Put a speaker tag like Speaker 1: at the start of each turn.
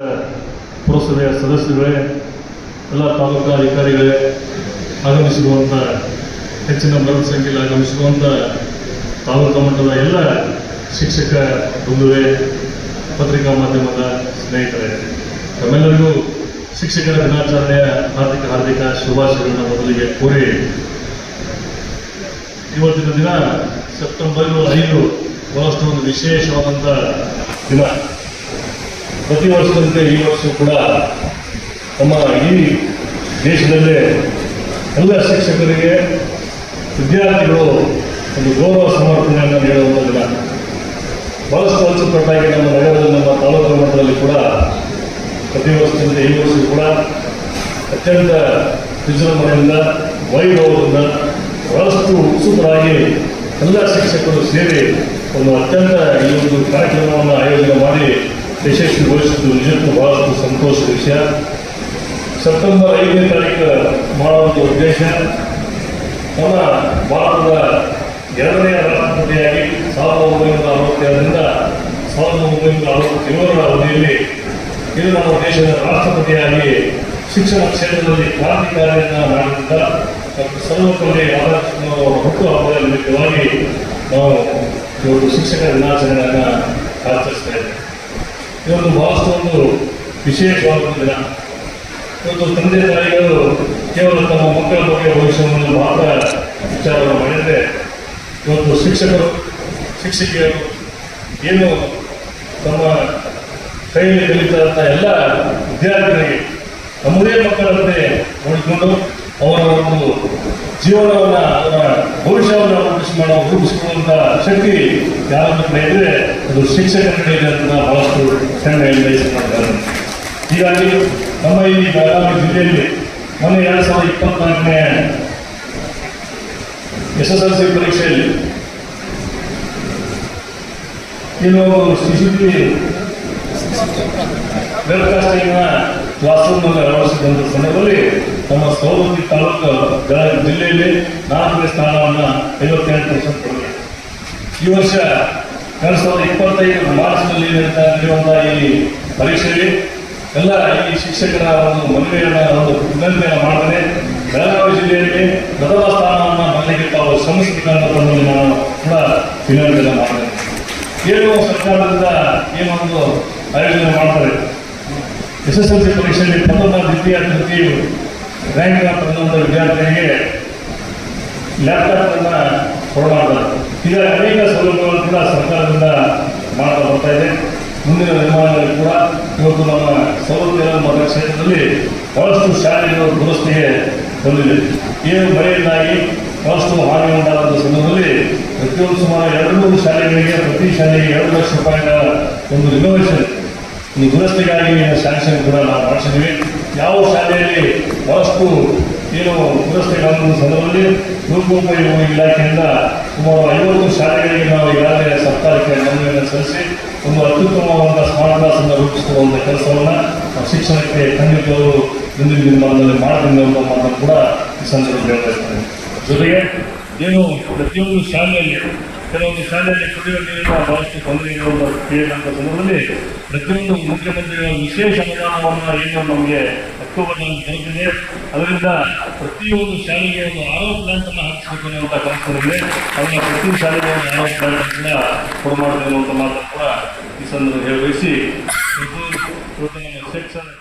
Speaker 1: ಪುರಸಭೆಯ ಸದಸ್ಯರುಗಳೇ, ಎಲ್ಲ ತಾಲೂಕಾ ಅಧಿಕಾರಿಗಳೇ ಆಗಮಿಸಿರುವಂಥ ಹೆಚ್ಚಿನ ಮರಣ ಸಂಖ್ಯೆಯಲ್ಲಿ ಆಗಮಿಸಿರುವಂಥ ತಾಲೂಕಾ ಮಟ್ಟದ ಎಲ್ಲ ಶಿಕ್ಷಕ ಬಂಧುವೆ, ಪತ್ರಿಕಾ ಮಾಧ್ಯಮದ ಸ್ನೇಹಿತರೆ ತಮ್ಮೆಲ್ಲರಿಗೂ ಶಿಕ್ಷಕರ ದಿನಾಚರಣೆಯ ಹಾರ್ದಿಕ ಹಾರ್ದಿಕ ಶುಭಾಶಯಗಳನ್ನು ಮೊದಲಿಗೆ ಕೋರಿ. ಇವತ್ತಿನ ದಿನ ಸೆಪ್ಟೆಂಬರ್ ಐದು ಬಹಳಷ್ಟು ಒಂದು ವಿಶೇಷವಾದಂಥ ದಿನ. ಪ್ರತಿ ವರ್ಷದಂತೆ ಈ ವರ್ಷ ಕೂಡ ನಮ್ಮ ಈ ದೇಶದಲ್ಲೇ ಎಲ್ಲ ಶಿಕ್ಷಕರಿಗೆ ವಿದ್ಯಾರ್ಥಿಗಳು ಒಂದು ಗೌರವ ಸಮರ್ಪಣೆಯನ್ನು ನೀಡುವಂಥ ದಿನ. ಬಹಳಷ್ಟು ಅಚ್ಚುಕಟ್ಟಾಗಿ ನಮ್ಮ ನಗರದಲ್ಲಿ ನಮ್ಮ ತಾಲೂಕು ಮಟ್ಟದಲ್ಲಿ ಕೂಡ ಪ್ರತಿ ವರ್ಷದಂತೆ ಈ ವರ್ಷ ಕೂಡ ಅತ್ಯಂತ ವಿಜೃಂಭಣೆಯಿಂದ ವೈಭವದಿಂದ ಬಹಳಷ್ಟು ಉತ್ಸುಕರಾಗಿ ಎಲ್ಲ ಶಿಕ್ಷಕರು ಸೇರಿ ಒಂದು ಅತ್ಯಂತ ಈ ಒಂದು ಕಾರ್ಯಕ್ರಮವನ್ನು ಆಯೋಜನೆ ಮಾಡಿ ಯಶಸ್ವಿಗೊಳಿಸಿದ್ದು ನಿಜಕ್ಕೂ ಬಹಳ ಸಂತೋಷದ ವಿಷಯ ಸೆಪ್ಟೆಂಬರ್ ಐದನೇ ತಾರೀಕು ಮಾಡುವಂಥ ಉದ್ದೇಶ ನಮ್ಮ ಭಾರತದ ಎರಡನೆಯ ರಾಷ್ಟ್ರಪತಿಯಾಗಿ ಸಾವಿರದ ಒಂಬೈನೂರ ಅರವತ್ತೇಳರಿಂದ ಸಾವಿರದ ಒಂಬೈನೂರ ಅರವತ್ತೇಳರ ಅವಧಿಯಲ್ಲಿ ಇದು ನಮ್ಮ ದೇಶದ ರಾಷ್ಟ್ರಪತಿಯಾಗಿ ಶಿಕ್ಷಣ ಕ್ಷೇತ್ರದಲ್ಲಿ ಕ್ರಾಂತಿಕಾರಿಯನ್ನು ಮಾಡಿದ್ದ ಡಾಕ್ಟರ್ ಸರ್ವಪಲ್ಲಿ ರಾಧಾಕೃಷ್ಣನವರ ಹುಟ್ಟುಹಬ್ಬದ ನಿಮಿತ್ತವಾಗಿ ನಾವು ಇವತ್ತು ಶಿಕ್ಷಕರ ದಿನಾಚರಣೆಯನ್ನು ಆಚರಿಸ್ತಾ ಇದ್ದೇವೆ. ಇವತ್ತು ಬಹಳಷ್ಟು ಒಂದು ವಿಶೇಷವಾದ ದಿನ. ಇವತ್ತು ತಂದೆ ತಾಯಿಗಳು ಕೇವಲ ತಮ್ಮ ಮಕ್ಕಳ ಬಗ್ಗೆ ಭವಿಷ್ಯವನ್ನು ಮಾತ್ರ ವಿಚಾರವನ್ನು ಮಾಡಿದರೆ, ಇವತ್ತು ಶಿಕ್ಷಕರು, ಶಿಕ್ಷಕಿಯರು ಏನು ತಮ್ಮ ಕೈಯಲ್ಲಿ ಕಲಿತಾದಂಥ ಎಲ್ಲ ವಿದ್ಯಾರ್ಥಿಗಳಿಗೆ ನಮ್ಮದೇ ಮಕ್ಕಳಂತೆ ನೋಡಿಕೊಂಡು ಅವರ ಒಂದು ಜೀವನವನ್ನು ಅವರ ಭವಿಷ್ಯವನ್ನು ರೂಪಿಸಿ ಮಾಡೋ ರೂಪಿಸಿಕೊಳ್ಳುವಂಥ ಶಕ್ತಿ ಯಾರ ಹತ್ರ ಇದ್ದರೆ ಅದು ಶಿಕ್ಷಕರ ಇದೆ ಅಂತ ಬಹಳಷ್ಟು ಹೆಮ್ಮೆಯಲ್ಲಿ ಬಯಸಿಕೊಂಡಿದ್ದಾರೆ ಹೀಗಾಗಿ ನಮ್ಮ ಇಲ್ಲಿ ಬೆಳಗಾವಿ ಜಿಲ್ಲೆಯಲ್ಲಿ ಮೊನ್ನೆ ಎರಡು ಸಾವಿರದ ಇಪ್ಪತ್ನಾಲ್ಕನೇ ಎಸ್ ಎಸ್ ಎಲ್ ಸಿ ಪರೀಕ್ಷೆಯಲ್ಲಿ ಇನ್ನು ಸಿ ಸಿ ಟಿ ವೆಬ್ಕಾಸ್ಟಿಂಗ್ನ ಕ್ಲಾಸ್ ರೂಮ್ನಲ್ಲಿ ಅಳವಡಿಸಿದಂಥ ಸಂದರ್ಭದಲ್ಲಿ ನಮ್ಮ ಸೌಲಭ್ಯ ತಾಲೂಕು ಜಿಲ್ಲೆಯಲ್ಲಿ ನಾಲ್ಕನೇ ಸ್ಥಾನವನ್ನು ಐವತ್ತೆರಡು ಪರ್ಸೆಂಟ್ ಪಡೆದಿದೆ. ಈ ವರ್ಷ ಎರಡು ಸಾವಿರದ ಇಪ್ಪತ್ತೈದು ಮಾರ್ಚ್ನಲ್ಲಿ ನಡೆಯುವಂಥ ಈ ಪರೀಕ್ಷೆಯಲ್ಲಿ ಎಲ್ಲ ಈ ಶಿಕ್ಷಕರ ಒಂದು ಮನವಿಯನ್ನು, ಒಂದು ವಿನಂತಿಯನ್ನು ಮಾಡಿದರೆ ಬೆಳಗಾವಿ ಜಿಲ್ಲೆಯಲ್ಲಿ ಪ್ರಥಮ ಸ್ಥಾನವನ್ನು ಮನೆಗೆ ತಾವು ಶ್ರಮಿಸಬೇಕನ್ನೋದನ್ನು ನಾನು ಕೂಡ ವಿನಂತಿಯನ್ನು ಮಾಡಿದ್ದೇನೆ ಏನು ಸರ್ಕಾರದಿಂದ ಏನೊಂದು ಆಯೋಜನೆ ಮಾಡ್ತಾರೆ? ಎಸ್ ಎಸ್ ಎಲ್ ಸಿ ಪರೀಕ್ಷೆಯಲ್ಲಿ ಪ್ರಥಮ ದ್ವಿತೀಯ, ತೃತೀಯ ರ್ಯಾಂಕ್ ಬಂದಂಥ ವಿದ್ಯಾರ್ಥಿಗಳಿಗೆ ಲ್ಯಾಪ್ಟಾಪನ್ನು ಕೊಡಬಾರ್ದು. ಇದರ ಅನೇಕ ಸೌಲಭ್ಯಗಳನ್ನು ಕೂಡ ಸರ್ಕಾರದಿಂದ ಮಾಡ್ತಾ ಬರ್ತಾ ಇದೆ. ಮುಂದಿನ ನಿರ್ಮಾಣದಲ್ಲಿ ಕೂಡ ಇವತ್ತು ನಮ್ಮ ಸೌಲಭ್ಯ ಮತ ಕ್ಷೇತ್ರದಲ್ಲಿ ಬಹಳಷ್ಟು ಶಾಲೆಗಳು ದುರಸ್ತಿಗೆ ಬಂದಿದೆ. ಏನು ಮಳೆಯಿಂದಾಗಿ ಬಹಳಷ್ಟು ಹಾನಿ ಉಂಟಾದಂಥ ಸಂದರ್ಭದಲ್ಲಿ ಪ್ರತಿಯೊಂದು ಸುಮಾರು ಎರಡು ಮೂರು ಶಾಲೆಗಳಿಗೆ, ಪ್ರತಿ ಶಾಲೆಗೆ ಎರಡು ಲಕ್ಷ ರೂಪಾಯಿಗಳ ಒಂದು ರಿನೋವೇಷನ್ ಈ ದುರಸ್ತಿಗಾಗಿ ಶಾಂಕ್ಷನ್ ಕೂಡ ನಾವು ಮಾಡಿಸಿದ್ವಿ ಯಾವ ಶಾಲೆಯಲ್ಲಿ ಬಹಳಷ್ಟು ಏನು ವ್ಯವಸ್ಥೆಗಳನ್ನು ಸಂದರ್ಭದಲ್ಲಿ ಲೋಕೋಪಯೋಗಿ ಇಲಾಖೆಯಿಂದ ಸುಮಾರು ಐವತ್ತು ಶಾಲೆಗಳಿಗೆ ನಾವು ಈಗಾಗಲೇ ಸರ್ಕಾರಕ್ಕೆ ಮನವಿಯನ್ನು ಸಲ್ಲಿಸಿ ಒಂದು ಅತ್ಯುತ್ತಮವಾದ ಸ್ಮಾರ್ಟ್ ಕ್ಲಾಸನ್ನು ರೂಪಿಸಿಕೊಳ್ಳುವಂಥ ಕೆಲಸವನ್ನು ಶಿಕ್ಷಣಕ್ಕೆ ಖಂಡಿತವರು ಮುಂದಿನ ದಿನಮಾನದಲ್ಲಿ ಮಾಡಬೇಕು ಅನ್ನೋ ಮಾತನ್ನು ಕೂಡ ಈ ಸಂದರ್ಭದಲ್ಲಿ ಹೇಳ್ತಾ ಇರ್ತೇನೆ ಜೊತೆಗೆ ಏನು ಪ್ರತಿಯೊಂದು ಶಾಲೆಯಲ್ಲಿ, ಕೆಲವೊಂದು ಶಾಲೆಯಲ್ಲಿ ಕುಡಿಯುವ ನೀರಿನ ಬಹಳಷ್ಟು ತೊಂದರೆಗಳು ಕೇಳಿದಂಥ ಸಂದರ್ಭದಲ್ಲಿ ಪ್ರತಿಯೊಂದು ಮುಖ್ಯಮಂತ್ರಿಗಳ ವಿಶೇಷ ಅನುದಾನವನ್ನು ಏನು ನಮಗೆ ಅಕ್ಟೋಬರ್ನಲ್ಲಿ ದೊರೆತಿದೆ ಅದರಿಂದ ಪ್ರತಿಯೊಂದು ಶಾಲೆಗೆ ಒಂದು ಆರೋ ಪ್ಲಾಂಟ್ ಅನ್ನು ಹಾಕಿಸಬೇಕು ಅನ್ನುವಂಥ ಕನಸಿದೆ ಅದನ್ನು ಪ್ರತಿ ಶಾಲೆಗೆ ಒಂದು ಆರೋ ಪ್ಲಾಂಟ್ ಕೂಡ ಕೊಡಮಾಡಬೇಕು ಅನ್ನುವಂಥ ಮಾತನ್ನು ಕೂಡ ಈ ಸಂದರ್ಭದಲ್ಲಿ ಹೇಳಿ ವಹಿಸಿ ಇವತ್ತು ನಮ್ಮ